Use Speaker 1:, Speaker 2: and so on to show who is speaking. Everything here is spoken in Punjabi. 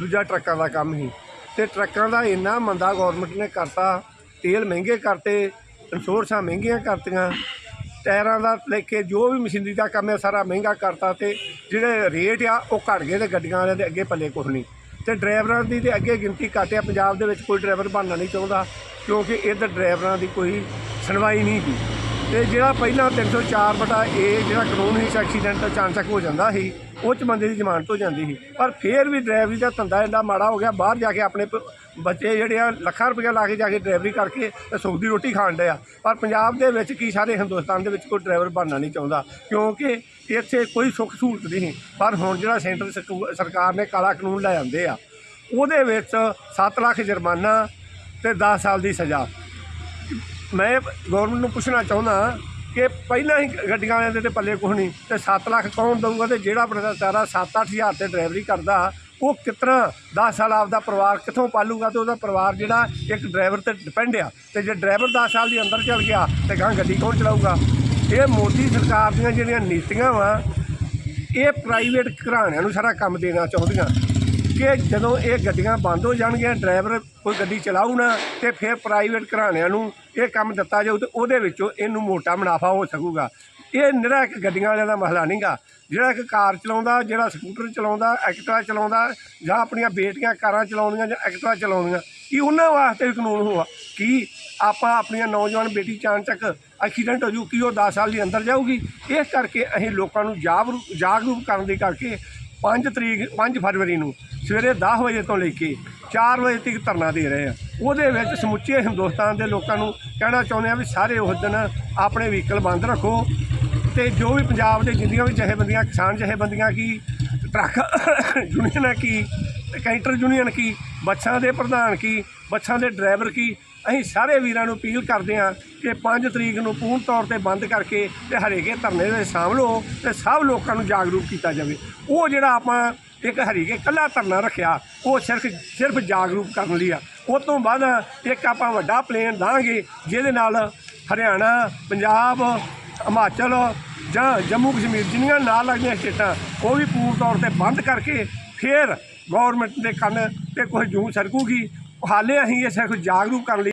Speaker 1: ਦੂਜਾ ਟਰੱਕਾਂ ਦਾ ਕੰਮ ਸੀ। ਤੇ ਟਰੱਕਾਂ ਦਾ ਇੰਨਾ ਮੰਦਾ ਗਵਰਨਮੈਂਟ ਨੇ ਕਰਤਾ। ਤੇਲ ਮਹਿੰਗੇ ਕਰਤੇ ਇੰਸ਼ੋਰੈਂਸਾਂ ਮਹਿੰਗੀਆਂ ਕਰਤੀਆਂ। ਟਾਇਰਾਂ ਦਾ ਲੈ ਕੇ ਜੋ ਵੀ ਮਸ਼ੀਨਰੀ ਦਾ ਕੰਮ ਹੈ, ਸਾਰਾ ਮਹਿੰਗਾ ਕਰਤਾ ਤੇ ਜਿਹੜੇ ਰੇਟ ਆ, ਉਹ ਘਟ ਗਏ ਤੇ ਗੱਡੀਆਂ ਵਾਲਿਆਂ ਦੇ ਅੱਗੇ ਪੱਲੇ ਕੁਛ ਨਹੀਂ। ਤੇ ਡਰਾਈਵਰਾਂ ਦੀ ਤੇ ਅੱਗੇ ਗਿਣਤੀ ਘੱਟ ਆ। ਪੰਜਾਬ ਦੇ ਵਿੱਚ ਕੋਈ ਡਰਾਈਵਰ ਬਣਨਾ ਨਹੀਂ ਚਾਹੁੰਦਾ, ਕਿਉਂਕਿ ਇੱਧਰ ਡਰਾਈਵਰਾਂ ਦੀ ਕੋਈ ਸੁਣਵਾਈ ਨਹੀਂ ਗੀ ਤੇ ਜਿਹੜਾ ਪਹਿਲਾਂ 304 ਬਟਾ ਇਹ ਜਿਹੜਾ ਕਾਨੂੰਨ ਸੀ ਐਕਸੀਡੈਂਟ ਅਚਾਨਕ ਹੋ ਜਾਂਦਾ ਸੀ, ਉਹ ਚ ਬੰਦੇ ਦੀ ਜ਼ਮਾਨਤ ਹੋ ਜਾਂਦੀ ਸੀ। ਪਰ ਫੇਰ ਵੀ ਡਰਾਈਵਰੀ ਦਾ ਧੰਦਾ ਇੰਨਾ ਮਾੜਾ ਹੋ ਗਿਆ, ਬਾਹਰ ਜਾ ਕੇ ਆਪਣੇ ਬੱਚੇ ਜਿਹੜੇ ਆ, ਲੱਖਾਂ ਰੁਪਏ ਲਾ ਕੇ ਜਾ ਕੇ ਡਰਾਈਵਰੀ ਕਰਕੇ ਤੇ ਸੁੱਖ ਦੀ ਰੋਟੀ ਖਾਣ ਡਿਆ ਪਰ ਪੰਜਾਬ ਦੇ ਵਿੱਚ ਕੀ ਸਾਰੇ ਹਿੰਦੁਸਤਾਨ ਦੇ ਵਿੱਚ ਕੋਈ ਡਰਾਈਵਰ ਬਣਨਾ ਨਹੀਂ ਚਾਹੁੰਦਾ, ਕਿਉਂਕਿ ਇੱਥੇ ਕੋਈ ਸੁੱਖ ਸਹੂਲਤ ਨਹੀਂ ਪਰ ਹੁਣ ਜਿਹੜਾ ਸੈਂਟਰ ਸਕੂ- ਸਰਕਾਰ ਨੇ ਕਾਲਾ ਕਾਨੂੰਨ ਲੈ ਆਂਦੇ ਆ, ਉਹਦੇ ਵਿੱਚ 7 ਲੱਖ ਜੁਰਮਾਨਾ ਤੇ 10 ਸਾਲ ਦੀ ਸਜ਼ਾ। ਮੈਂ ਗਵਰਨਮੈਂਟ ਨੂੰ ਪੁੱਛਣਾ ਚਾਹੁੰਦਾ ਕਿ ਪਹਿਲਾਂ ਹੀ ਗੱਡੀਆਂ ਵਾਲਿਆਂ ਦੇ ਤੇ ਪੱਲੇ ਕੁਛ ਨਹੀਂ ਤੇ 7 ਲੱਖ ਕੌਣ ਦਊਗਾ ਤੇ ਜਿਹੜਾ ਵਿਚਾਰਾ 7-8 ਹਜ਼ਾਰ ਤੇ ਡਰਾਈਵਰੀ ਕਰਦਾ, ਉਹ ਕਿਤਨਾ 10 ਸਾਲ ਆਪਦਾ ਪਰਿਵਾਰ ਕਿੱਥੋਂ ਪਾਲੂਗਾ ਤੇ ਉਹਦਾ ਪਰਿਵਾਰ ਜਿਹੜਾ ਇੱਕ ਡਰਾਈਵਰ ਤੇ ਡਿਪੈਂਡ ਆ ਤੇ ਜੇ ਡਰਾਈਵਰ 10 ਸਾਲ ਦੀ ਅੰਦਰ ਚਲ ਗਿਆ ਤੇ ਗਾਂ ਗੱਡੀ ਕੌਣ ਚਲਾਊਗਾ? ਇਹ ਮੋਦੀ ਸਰਕਾਰ ਦੀਆਂ ਜਿਹੜੀਆਂ ਨੀਤੀਆਂ ਵਾ, ਇਹ ਪ੍ਰਾਈਵੇਟ ਘਰਾਣਿਆਂ ਨੂੰ ਸਾਰਾ ਕੰਮ ਦੇਣਾ ਚਾਹੁੰਦੀਆਂ। ਕਿ ਜਦੋਂ ਇਹ ਗੱਡੀਆਂ ਬੰਦ ਹੋ ਜਾਣਗੀਆਂ, ਡਰਾਈਵਰ ਕੋਈ ਗੱਡੀ ਚਲਾਊ ਨਾ, ਤੇ ਫਿਰ ਪ੍ਰਾਈਵੇਟ ਘਰਾਣਿਆਂ ਨੂੰ ਇਹ ਕੰਮ ਦਿੱਤਾ ਜਾਊ ਤੇ ਉਹਦੇ ਵਿੱਚੋਂ ਇਹਨੂੰ ਮੋਟਾ ਮੁਨਾਫਾ ਹੋ ਸਕੂਗਾ। ਇਹ ਨਿਹਰਾ ਇੱਕ ਗੱਡੀਆਂ ਵਾਲਿਆਂ ਦਾ ਮਸਲਾ ਨਹੀਂਗਾ। ਜਿਹੜਾ ਇੱਕ ਕਾਰ ਚਲਾਉਂਦਾ, ਜਿਹੜਾ ਸਕੂਟਰ ਚਲਾਉਂਦਾ ਐਕਟਰਾ ਚਲਾਉਂਦਾ, ਜਾਂ ਆਪਣੀਆਂ ਬੇਟੀਆਂ ਕਾਰਾਂ ਚਲਾਉਂਦੀਆਂ ਜਾਂ ਐਕਟਰਾ ਚਲਾਉਂਦੀਆਂ ਕੀ ਉਹਨਾਂ ਵਾਸਤੇ ਵੀ ਕਾਨੂੰਨ ਹੋਆ ਕਿ ਆਪਾਂ ਆਪਣੀਆਂ ਨੌਜਵਾਨ ਬੇਟੀ ਚਾਣ ਚੱਕ ਐਕਸੀਡੈਂਟ ਹੋ ਜੂ, ਕੀ ਉਹ 10 ਸਾਲ ਦੀ ਅੰਦਰ ਜਾਊਗੀ। ਇਸ ਕਰਕੇ ਅਸੀਂ ਲੋਕਾਂ ਨੂੰ ਜਾਗਰੂਕ ਜਾਗਰੂਕ ਕਰਨ ਦੇ ਕਰਕੇ 5 ਤਰੀਕ 5 ਫਰਵਰੀ ਨੂੰ ਸਵੇਰੇ 10 ਵਜੇ ਤੋਂ ਲੈ ਕੇ 4 ਵਜੇ ਤੱਕ ਧਰਨਾ ਦੇ ਰਹੇ ਆ। ਉਹਦੇ ਵਿੱਚ ਸਮੁੱਚੇ ਹਿੰਦੁਸਤਾਨ ਦੇ ਲੋਕਾਂ ਨੂੰ ਕਹਿਣਾ ਚਾਹੁੰਦੇ ਆ ਵੀ ਸਾਰੇ ਉਸ ਦਿਨ ਆਪਣੇ ਵਹੀਕਲ ਬੰਦ ਰੱਖੋ ਤੇ ਜੋ ਵੀ ਪੰਜਾਬ ਦੇ ਜਿੰਨੀਆਂ ਵੀ ਜਥੇਬੰਦੀਆਂ, ਕਿਸਾਨ ਜਥੇਬੰਦੀਆਂ ਕੀ, ਟਰੱਕ ਯੂਨੀਅਨ ਕੀ ਤੇ ਕੈਂਟਰ ਯੂਨੀਅਨ ਕੀ, ਬੱਸਾਂ ਦੇ ਪ੍ਰਧਾਨ ਕੀ, ਬੱਸਾਂ ਦੇ ਡਰਾਈਵਰ ਕੀ, ਅਸੀਂ ਸਾਰੇ ਵੀਰਾਂ ਨੂੰ ਅਪੀਲ ਕਰਦੇ ਹਾਂ ਕਿ 5 ਤਰੀਕ ਨੂੰ ਪੂਰਨ ਤੌਰ ਤੇ ਬੰਦ ਕਰਕੇ ਤੇ ਹਰੇਕੇ ਧਰਨੇ ਦੇ ਸ਼ਾਮਲ ਹੋ ਤੇ ਸਭ ਲੋਕਾਂ ਨੂੰ ਜਾਗਰੂਕ ਕੀਤਾ ਜਾਵੇ। ਉਹ ਜਿਹੜਾ ਆਪਾਂ ਇੱਕ ਹਰੀਕੇ ਕੱਲਾ ਧਰਨਾ ਰੱਖਿਆ, ਉਹ ਸਿਰਫ ਸਿਰਫ ਜਾਗਰੂਕ ਕਰਨ ਲਈ ਆ। ਉਸ ਤੋਂ ਬਾਅਦ ਇੱਕ ਆਪਾਂ ਵੱਡਾ ਪਲੇਨ ਦਾਂਗੇ ਜਿਹਦੇ ਨਾਲ ਹਰਿਆਣਾ, ਪੰਜਾਬ, ਹਿਮਾਚਲ ਜਾਂ ਜੰਮੂ ਕਸ਼ਮੀਰ ਜਿੰਨੀਆਂ ਨਾਲ ਲੱਗਦੀਆਂ ਸਟੇਟਾਂ, ਉਹ ਵੀ ਪੂਰਨ ਤੌਰ ਤੇ ਬੰਦ ਕਰਕੇ ਫਿਰ ਗਵਰਨਮੈਂਟ ਦੇ ਕੰਨ ਤੇ ਕੁਝ ਜੂੰ ਸਰਕੂਗੀ। ਹਾਲੇ ਅਸੀਂ ਇਹ ਸਿਰਫ ਜਾਗਰੂਕ ਕਰਨ ਲਈ